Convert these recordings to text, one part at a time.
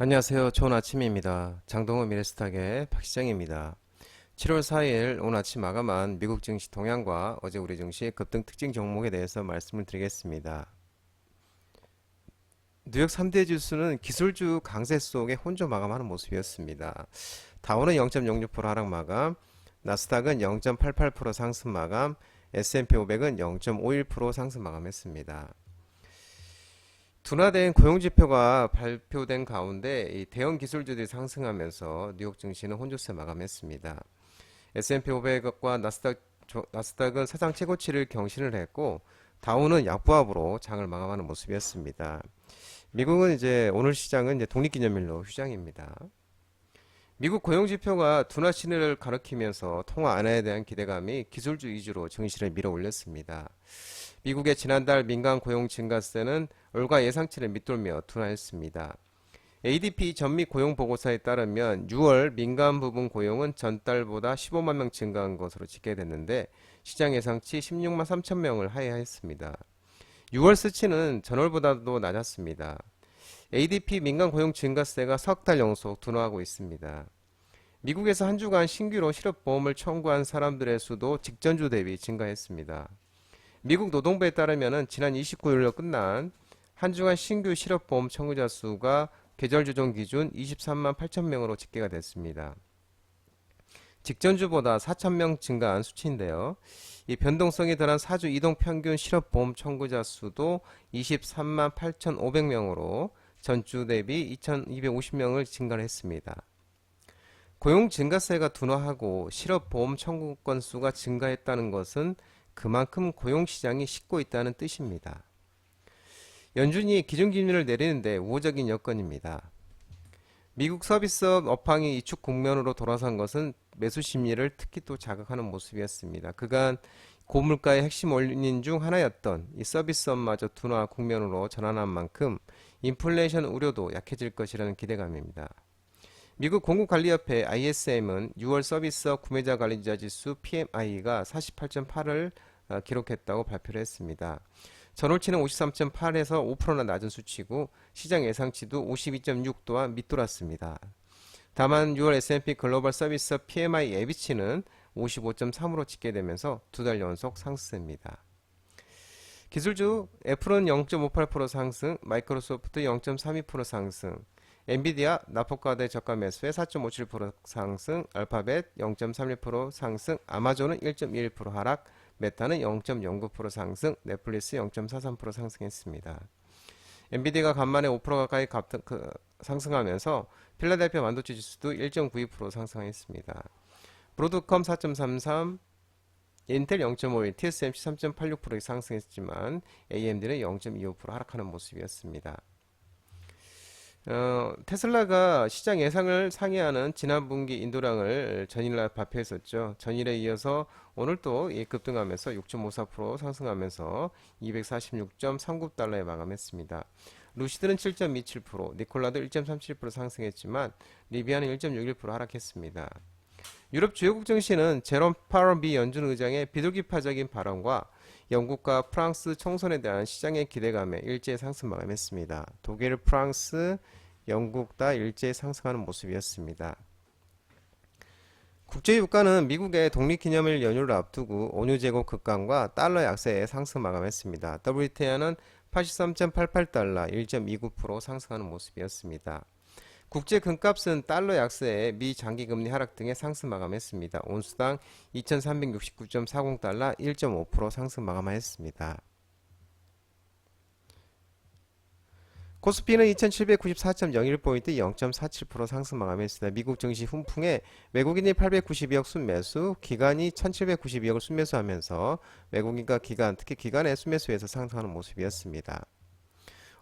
안녕하세요. 좋은 아침입니다. 장동호 미래스탁의 박시장입니다. 7월 4일 오늘 아침 마감한 미국 증시 동향과 어제 우리 증시 급등 특징 종목에 대해서 말씀을 드리겠습니다. 뉴욕 3대 지수는 기술주 강세 속에 혼조 마감하는 모습이었습니다. 다우는 0.06% 하락 마감, 나스닥은 0.88% 상승 마감, S&P 500은 0.51% 상승 마감했습니다. 둔화된 고용 지표가 발표된 가운데 이 대형 기술주들이 상승하면서 뉴욕 증시는 혼조세 마감했습니다. S&P 500과 나스닥, 조- 나스닥은 사상 최고치를 경신을 했고 다우는 약보합으로 장을 마감하는 모습이었습니다. 미국은 이제 오늘 시장은 이제 독립기념일로 휴장입니다. 미국 고용지표가 둔화 신호를 가리키면서 통화 안화에 대한 기대감이 기술주 위주로 증시를 밀어 올렸습니다. 미국의 지난달 민간 고용 증가세는 올가 예상치를 밑돌며 둔화했습니다. ADP 전미 고용 보고서에 따르면 6월 민간 부분 고용은 전달보다 15만 명 증가한 것으로 집계됐는데 시장 예상치 16만 3천 명을 하회했습니다. 6월 수치는 전월보다도 낮았습니다. ADP 민간 고용 증가세가 석 달 연속 둔화하고 있습니다. 미국에서 한 주간 신규로 실업보험을 청구한 사람들의 수도 직전주 대비 증가했습니다. 미국 노동부에 따르면 지난 29일로 끝난 한 주간 신규 실업보험 청구자 수가 계절 조정 기준 23만 8천 명으로 집계가 됐습니다. 직전주보다 4천 명 증가한 수치인데요. 이 변동성이 덜한 사주 이동 평균 실업보험 청구자 수도 23만 8,500명으로 전주 대비 2,250명을 증가를 했습니다. 고용 증가세가 둔화하고 실업보험 청구 건수가 증가했다는 것은 그만큼 고용시장이 식고 있다는 뜻입니다. 연준이 기준금리를 내리는데 우호적인 여건입니다. 미국 서비스업 업황이 이축 국면으로 돌아선 것은 매수 심리를 특히 또 자극하는 모습이었습니다. 그간 고물가의 핵심 원인 중 하나였던 이 서비스업마저 둔화 국면으로 전환한 만큼 인플레이션 우려도 약해질 것이라는 기대감입니다. 미국 공급관리협회 ISM은 6월 서비스업 구매자 관리자 지수 PMI가 48.8을 어, 기록했다고 발표를 했습니다. 전월치는 53.8에서 5%나 낮은 수치고 시장 예상치도 52.6 또한 밑돌았습니다. 다만 6월 S&P 글로벌 서비스업 PMI 예비치는 55.3으로 집계되면서 두 달 연속 상승입니다. 기술주 애플은 0.58% 상승, 마이크로소프트 0.32% 상승, 엔비디아 납폭과대 저가 매수에 4.57% 상승, 알파벳 0.31% 상승, 아마존은 1.21% 하락, 메타는 0.09% 상승, 넷플릭스 0.43% 상승했습니다. 엔비디아가 간만에 5% 가까이 갑- 그, 상승하면서 필라델피아 반도체 지수도 1.92% 상승했습니다. 브로드컴 4.33, 인텔 0.51, TSMC 3.86% 상승했지만 AMD는 0.25% 하락하는 모습이었습니다. 어, 테슬라가 시장 예상을 상회하는 지난 분기 인도량을 전일날 발표했었죠. 전일에 이어서 오늘 또이 급등하면서 6.54% 상승하면서 246.39달러에 마감했습니다. 루시드는 7.27%, 니콜라도 1.37% 상승했지만 리비아는 1.61% 하락했습니다. 유럽 주요국 증시는 제롬 미 연준 의장의 비둘기파적인 발언과 영국과 프랑스 총선에 대한 시장의 기대감에 일제히 상승 마감했습니다. 독일, 프랑스, 영국 다 일제히 상승하는 모습이었습니다. 국제유가는 미국의 독립기념일 연휴를 앞두고 원유 재고 급감과 달러 약세에 상승 마감했습니다. WTI는 83.88달러, 1.29% 상승하는 모습이었습니다. 국제 금값은 달러 약세에 미 장기 금리 하락 등의 상승 마감했습니다. 온수당 2,369.40달러 1.5% 상승 마감하였습니다. 코스피는 2,794.01포인트 0.47% 상승 마감했습니다. 미국 증시 훈풍에 외국인이 892억 순매수, 기관이 1,792억을 순매수하면서 외국인과 기관, 특히 기관의 순매수에서 상승하는 모습이었습니다.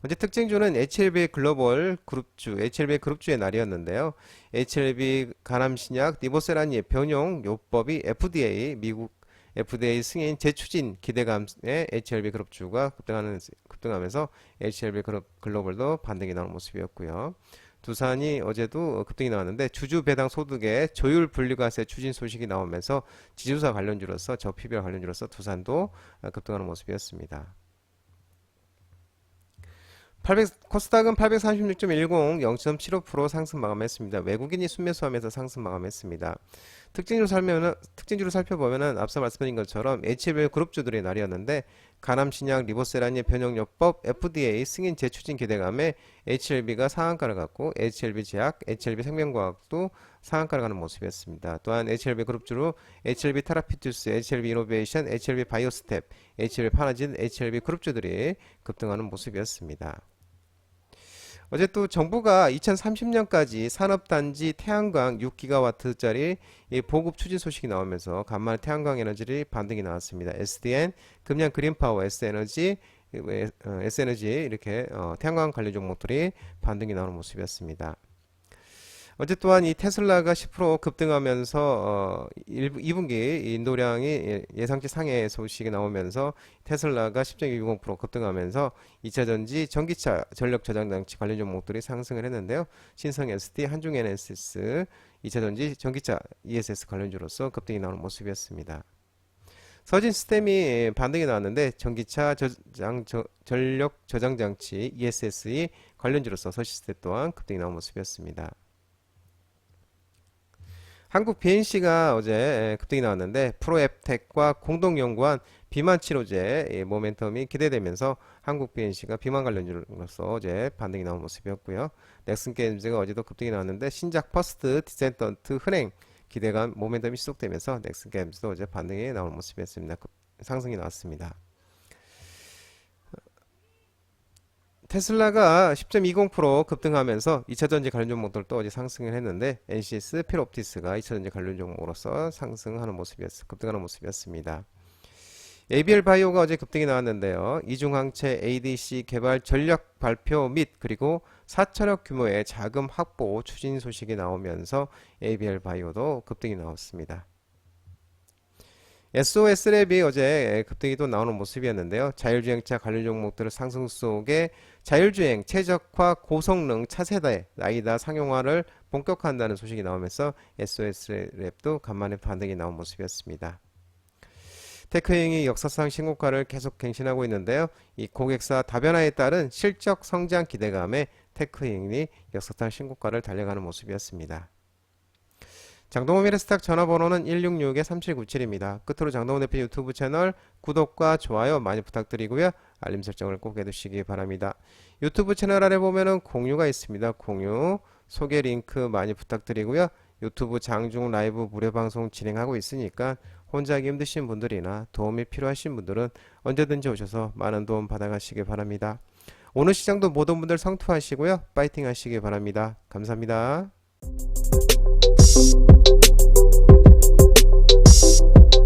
어제 특징주는 HLB 글로벌 그룹주, HLB 그룹주의 날이었는데요. HLB 간암신약 니보세라니 변용 요법이 FDA 미국 FDA 승인 재추진 기대감에 HLB 그룹주가 급등하는 급등하면서 HLB 그룹 글로벌도 반등이 나오는 모습이었고요. 두산이 어제도 급등이 나왔는데 주주 배당 소득의 조율 분리과세 추진 소식이 나오면서 지주사 관련주로서 저 PBR 관련주로서 두산도 급등하는 모습이었습니다. 800, 코스닥은 836.10, 0.75% 상승 마감했습니다. 외국인이 순매수하면서 상승 마감했습니다. 특징주로 살면은 특징주로 살펴보면은 앞서 말씀드린 것처럼 HLB 그룹주들의 날이었는데 가남신약, 리보세라니 변형요법, FDA 승인 재추진 기대감에 HLB가 상한가를 갖고 HLB 제약, HLB 생명과학도 상한가를 가는 모습이었습니다. 또한 HLB 그룹주로 HLB 테라피투스, HLB 이노베이션, HLB 바이오스텝, HLB 파나진, HLB 그룹주들이 급등하는 모습이었습니다. 어제 또 정부가 2030년까지 산업단지 태양광 6기가와트짜리 이 보급 추진 소식이 나오면서 간만에 태양광 에너지를 반등이 나왔습니다. SDN, 금양 그린파워, S에너지, 어, S에너지 이렇게 어, 태양광 관련 종목들이 반등이 나오는 모습이었습니다. 어제 또한 이 테슬라가 10% 급등하면서 어 2분기 인도량이 예, 예상치 상해 소식이 나오면서 테슬라가 10.20% 급등하면서 2차 전지, 전기차, 전력 저장 장치 관련 종목들이 상승을 했는데요. 신성 ST, 한중 NSS, 2차 전지, 전기차 ESS 관련주로서 급등이 나오는 모습이었습니다. 서진 스템이 반등이 나왔는데 전기차 저장 저, 전력 저장 장치 ESS의 관련주로서 서시스템 또한 급등이 나온 모습이었습니다. 한국 BNC가 어제 급등이 나왔는데 프로앱텍과 공동 연구한 비만 치료제 모멘텀이 기대되면서 한국 BNC가 비만 관련주로서 어제 반등이 나온 모습이었고요. 넥슨 게임즈가 어제도 급등이 나왔는데 신작 퍼스트 디센턴트 흔행 기대감 모멘텀이 지속되면서 넥슨 게임즈도 어제 반등이 나온 모습이었습니다. 상승이 나왔습니다. 테슬라가 10.20% 급등하면서 2차 전지 관련 종목들도 어제 상승을 했는데 NCS, 필옵티스가 2차 전지 관련 종목으로서 상승하는 모습이었, 급등하는 모습이었습니다. ABL 바이오가 어제 급등이 나왔는데요. 이중항체 ADC 개발 전략 발표 및 그리고 4천억 규모의 자금 확보 추진 소식이 나오면서 ABL 바이오도 급등이 나왔습니다. SOS랩이 어제 급등이 또 나오는 모습이었는데요. 자율주행차 관련 종목들을 상승 속에 자율주행, 최적화, 고성능 차세대 나이다 상용화를 본격화한다는 소식이 나오면서 SOS랩도 간만에 반등이 나온 모습이었습니다. 테크행이 역사상 신고가를 계속 갱신하고 있는데요. 이 고객사 다변화에 따른 실적 성장 기대감에 테크행이 역사상 신고가를 달려가는 모습이었습니다. 장동호 미래스탁 전화번호는 166-3797입니다. 끝으로 장동호 대표 유튜브 채널 구독과 좋아요 많이 부탁드리고요. 알림 설정을 꼭 해두시기 바랍니다. 유튜브 채널 아래 보면은 공유가 있습니다. 공유, 소개 링크 많이 부탁드리고요. 유튜브 장중 라이브 무료 방송 진행하고 있으니까 혼자 하기 힘드신 분들이나 도움이 필요하신 분들은 언제든지 오셔서 많은 도움 받아가시기 바랍니다. 오늘 시장도 모든 분들 성투하시고요. 파이팅 하시기 바랍니다. 감사합니다. Peace.